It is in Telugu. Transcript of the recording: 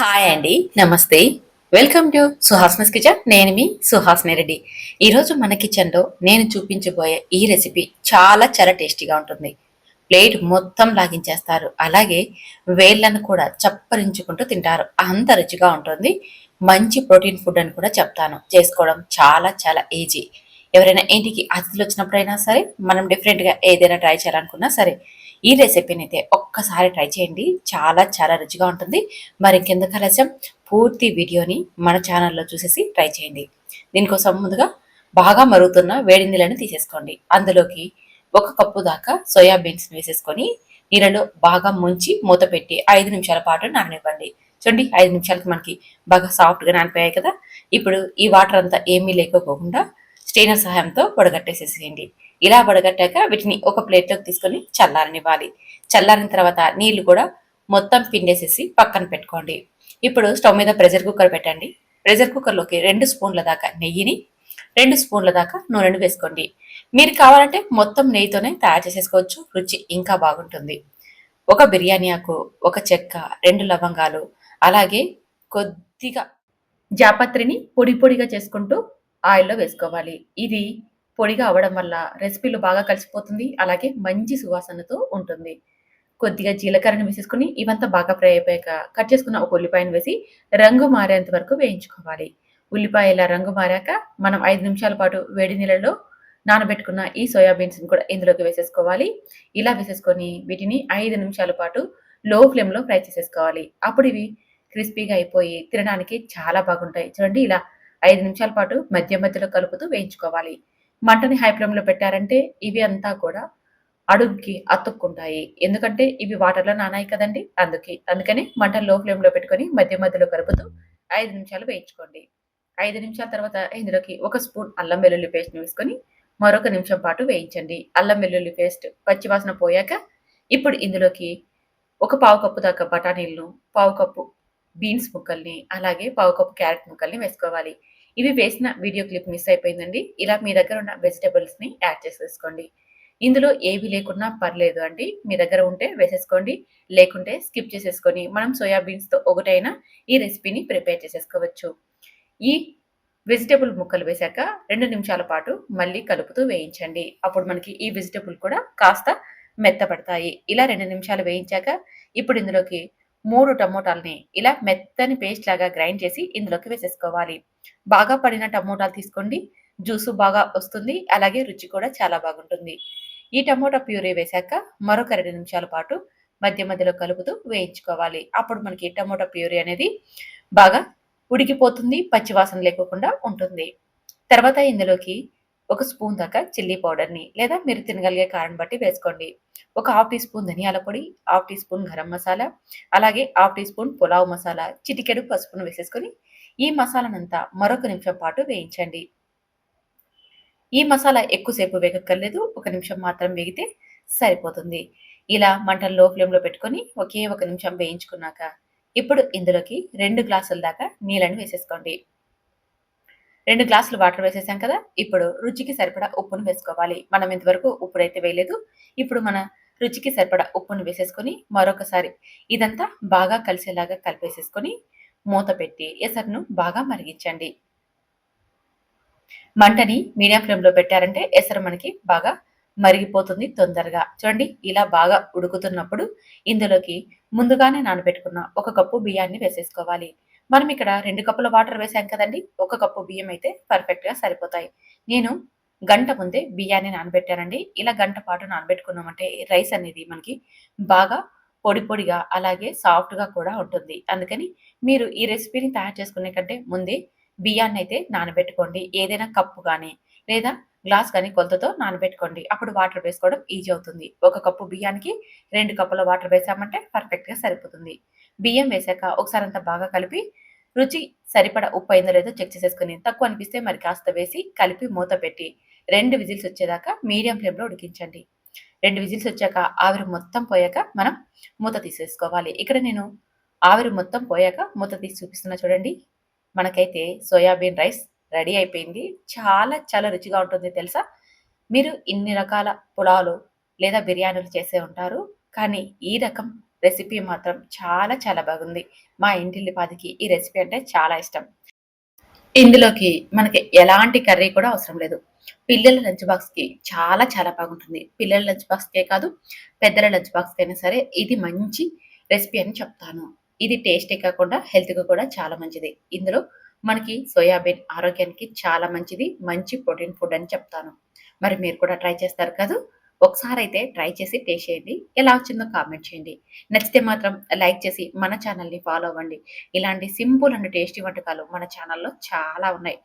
హాయ్ అండి నమస్తే వెల్కమ్ టు సుహాస్నస్ కిచెన్ నేను మీ సుహాస్ని రెడ్డి ఈరోజు మన కిచెన్లో నేను చూపించబోయే ఈ రెసిపీ చాలా చాలా టేస్టీగా ఉంటుంది. ప్లేట్ మొత్తం లాగించేస్తారు. అలాగే వేళ్ళను కూడా చప్పరించుకుంటూ తింటారు. అంత రుచిగా ఉంటుంది. మంచి ప్రోటీన్ ఫుడ్ అని కూడా చెప్తాను. చేసుకోవడం చాలా చాలా ఈజీ ఎవరైనా ఇంటికి అతిథులు వచ్చినప్పుడైనా సరే మనం డిఫరెంట్గా ఏదైనా ట్రై చేయాలనుకున్నా సరే ఈ రెసిపీని అయితే ఒక్కసారి ట్రై చేయండి. చాలా చాలా రుచిగా ఉంటుంది. మరి ఇంకెందుకు ఆలస్యం? పూర్తి వీడియోని మన ఛానల్లో చూసేసి ట్రై చేయండి. దీనికోసం ముందుగా బాగా మరుగుతున్న వేడి నీళ్ళని తీసేసుకోండి. అందులోకి ఒక కప్పు దాకా సోయా బీన్స్ వేసేసుకొని నీళ్ళలో బాగా ముంచి మూత పెట్టి ఐదు నిమిషాల పాటు నాననివ్వండి. చూడండి ఐదు నిమిషాలకి మనకి బాగా సాఫ్ట్గా నానిపోయాయి కదా. ఇప్పుడు ఈ వాటర్ అంతా ఏమీ లేకపోకుండా స్టెయినర్ సహాయంతో వడగట్టేసేసేయండి ఇలా వడగట్టాక వీటిని ఒక ప్లేట్లోకి తీసుకొని చల్లారనివ్వాలి. చల్లారిన తర్వాత నీళ్ళు కూడా మొత్తం పిండేసేసి పక్కన పెట్టుకోండి. ఇప్పుడు స్టవ్ మీద ప్రెషర్ కుక్కర్ పెట్టండి. ప్రెషర్ కుక్కర్లోకి రెండు స్పూన్ల దాకా నెయ్యిని రెండు స్పూన్ల దాకా నూనెను వేసుకోండి. మీరు కావాలంటే మొత్తం నెయ్యితోనే తయారు చేసేసుకోవచ్చు. రుచి ఇంకా బాగుంటుంది. ఒక బిర్యానీ ఆకు ఒక చెక్క రెండు లవంగాలు అలాగే కొద్దిగా జాపత్రిని పొడి పొడిగా చేసుకుంటూ ఆయిల్లో వేసుకోవాలి. ఇది పొడిగా అవ్వడం వల్ల రెసిపీలు బాగా కలిసిపోతుంది. అలాగే మంచి సువాసనతో ఉంటుంది. కొద్దిగా జీలకర్రని వేసేసుకుని ఇవంతా బాగా ఫ్రై అయిపోయాక కట్ చేసుకున్న ఒక ఉల్లిపాయను వేసి రంగు మారేంత వరకు వేయించుకోవాలి. ఉల్లిపాయ ఇలా రంగు మారాక మనం ఐదు నిమిషాల పాటు వేడి నీళ్ళలో నానబెట్టుకున్న ఈ సోయాబీన్స్ని కూడా ఇందులోకి వేసేసుకోవాలి. ఇలా వేసేసుకొని వీటిని ఐదు నిమిషాల పాటు లో ఫ్లేమ్లో ఫ్రై చేసేసుకోవాలి. అప్పుడు ఇవి క్రిస్పీగా అయిపోయి తినడానికి చాలా బాగుంటాయి. చూడండి ఇలా ఐదు నిమిషాల పాటు మధ్య మధ్యలో కలుపుతూ వేయించుకోవాలి. మంటని హై ఫ్లేమ్లో పెట్టారంటే ఇవి అంతా కూడా అడుగుకి అతుక్కుంటాయి. ఎందుకంటే ఇవి వాటర్లో నానాయి కదండి అందుకే. అందుకని మంట లో ఫ్లేమ్లో పెట్టుకొని మధ్య మధ్యలో కలుపుతూ ఐదు నిమిషాలు వేయించుకోండి. ఐదు నిమిషాల తర్వాత ఇందులోకి ఒక స్పూన్ అల్లం వెల్లుల్లి పేస్ట్ వేసుకొని మరొక నిమిషం పాటు వేయించండి. అల్లం వెల్లుల్లి పేస్ట్ పచ్చివాసన పోయాక ఇప్పుడు ఇందులోకి ఒక పావు కప్పు దాకా బఠానీలను పావు కప్పు బీన్స్ ముక్కల్ని అలాగే పావు కప్పు క్యారెట్ ముక్కల్ని వేసుకోవాలి. ఇవి వేసిన వీడియో క్లిప్ మిస్ అయిపోయిందండి. ఇలా మీ దగ్గర ఉన్న వెజిటబుల్స్ని యాడ్ చేసేసుకోండి. ఇందులో ఏవి లేకున్నా పర్లేదు అండి. మీ దగ్గర ఉంటే వేసేసుకోండి. లేకుంటే స్కిప్ చేసేసుకొని మనం సోయాబీన్స్తో ఒకటైనా ఈ రెసిపీని ప్రిపేర్ చేసేసుకోవచ్చు. ఈ వెజిటేబుల్ ముక్కలు వేశాక రెండు నిమిషాల పాటు మళ్ళీ కలుపుతూ వేయించండి. అప్పుడు మనకి ఈ వెజిటేబుల్ కూడా కాస్త మెత్తపడతాయి. ఇలా రెండు నిమిషాలు వేయించాక ఇప్పుడు ఇందులోకి మూడు టమోటాలని ఇలా మెత్తని పేస్ట్ లాగా గ్రైండ్ చేసి ఇందులోకి వేసేసుకోవాలి. బాగా పడిన టమోటాలు తీసుకోండి. జ్యూసు బాగా వస్తుంది. అలాగే రుచి కూడా చాలా బాగుంటుంది. ఈ టమోటా ప్యూరీ వేశాక మరొక రెండు నిమిషాల పాటు మధ్య మధ్యలో కలుపుతూ వేయించుకోవాలి. అప్పుడు మనకి టమోటా ప్యూరీ అనేది బాగా ఉడికిపోతుంది పచ్చివాసన లేకోకుండా ఉంటుంది. తర్వాత ఇందులోకి ఒక స్పూన్ దాకా చిల్లీ పౌడర్ని లేదా మీరు తినగలిగే కారం బట్టి వేసుకోండి. ఒక హాఫ్ టీ స్పూన్ ధనియాల పొడి half teaspoon garam masala అలాగే half teaspoon pulao masala చిటికెడు పసుపును వేసేసుకొని ఈ మసాలానంతా మరొక నిమిషం పాటు వేయించండి. ఈ మసాలా ఎక్కువసేపు వేగక్కర్లేదు ఒక నిమిషం మాత్రం వేగితే సరిపోతుంది. ఇలా మంటలు లో ఫ్లేమ్లో పెట్టుకొని ఒకే ఒక నిమిషం వేయించుకున్నాక ఇప్పుడు ఇందులోకి రెండు గ్లాసుల దాకా నీళ్ళని వేసేసుకోండి. రెండు గ్లాసులు వాటర్ వేసేసాం కదా? ఇప్పుడు రుచికి సరిపడా ఉప్పును వేసుకోవాలి. మనం ఇంతవరకు ఉప్పుడు అయితే వేయలేదు. ఇప్పుడు మన రుచికి సరిపడా ఉప్పును వేసేసుకొని మరొకసారి ఇదంతా బాగా కలిసేలాగా కలిపేసేసుకొని మూత పెట్టి ఎసరును బాగా మరిగించండి. మంటని మీడియం ఫ్లేమ్లో పెట్టారంటే ఎసరు మనకి బాగా మరిగిపోతుంది తొందరగా. చూడండి ఇలా బాగా ఉడుకుతున్నప్పుడు ఇందులోకి ముందుగానే నానబెట్టుకున్న ఒక కప్పు బియ్యాన్ని వేసేసుకోవాలి. మనం ఇక్కడ రెండు కప్పుల వాటర్ వేసాం కదండి. ఒక కప్పు బియ్యం అయితే పర్ఫెక్ట్గా సరిపోతాయి. నేను గంట ముందే బియ్యాన్ని నానబెట్టానండి. ఇలా గంట పాటు నానబెట్టుకున్నామంటే రైస్ అనేది మనకి బాగా పొడి పొడిగా అలాగే సాఫ్ట్గా కూడా ఉంటుంది. అందుకని మీరు ఈ రెసిపీని తయారు చేసుకునే కంటే ముందే బియ్యాన్ని అయితే నానబెట్టుకోండి. ఏదైనా కప్పు కానీ లేదా గ్లాస్ కానీ కొలతతో నానబెట్టుకోండి. అప్పుడు వాటర్ వేసుకోవడం ఈజీ అవుతుంది. ఒక కప్పు బియ్యానికి రెండు కప్పుల వాటర్ వేసామంటే పర్ఫెక్ట్గా సరిపోతుంది. బియ్యం వేసాక ఒకసారి అంతా బాగా కలిపి రుచి సరిపడ ఉప్పు అయిందో లేదో చెక్ చేసేసుకుని తక్కువ అనిపిస్తే మరి కాస్త వేసి కలిపి మూత పెట్టి రెండు విజిల్స్ వచ్చేదాకా మీడియం ఫ్లేమ్లో ఉడికించండి. రెండు విజిల్స్ వచ్చాక ఆవిరి మొత్తం పోయాక మనం మూత తీసేసుకోవాలి. ఇక్కడ నేను ఆవిరి మొత్తం పోయాక మూత తీసి చూపిస్తున్నా చూడండి. మనకైతే సోయాబీన్ రైస్ రెడీ అయిపోయింది. చాలా చాలా రుచిగా ఉంటుంది తెలుసా? మీరు ఇన్ని రకాల పొలాలు లేదా బిర్యానీలు చేసే ఉంటారు. కానీ ఈ రకం రెసిపీ మాత్రం చాలా చాలా బాగుంది. మా ఇంటిల్లిపాదికి ఈ రెసిపీ అంటే చాలా ఇష్టం. ఇందులోకి మనకి ఎలాంటి కర్రీ కూడా అవసరం లేదు. పిల్లల లంచ్ బాక్స్కి చాలా చాలా బాగుంటుంది. పిల్లల లంచ్ బాక్స్కే కాదు పెద్దల లంచ్ బాక్స్కి అయినా సరే ఇది మంచి రెసిపీ అని చెప్తాను. ఇది టేస్టే కాకుండా హెల్త్కి కూడా చాలా మంచిది. ఇందులో మనకి సోయాబీన్ ఆరోగ్యానికి చాలా మంచిది మంచి ప్రోటీన్ ఫుడ్ అని చెప్తాను. మరి మీరు కూడా ట్రై చేస్తారు కదా? ఒకసారి అయితే ట్రై చేసి టేస్ట్ చేయండి. ఎలా వచ్చిందో కామెంట్ చేయండి. నచ్చితే మాత్రం లైక్ చేసి మన ఛానల్ని ఫాలో అవ్వండి. ఇలాంటి సింపుల్ అండ్ టేస్టీ వంటకాలు మన ఛానల్లో చాలా ఉన్నాయి.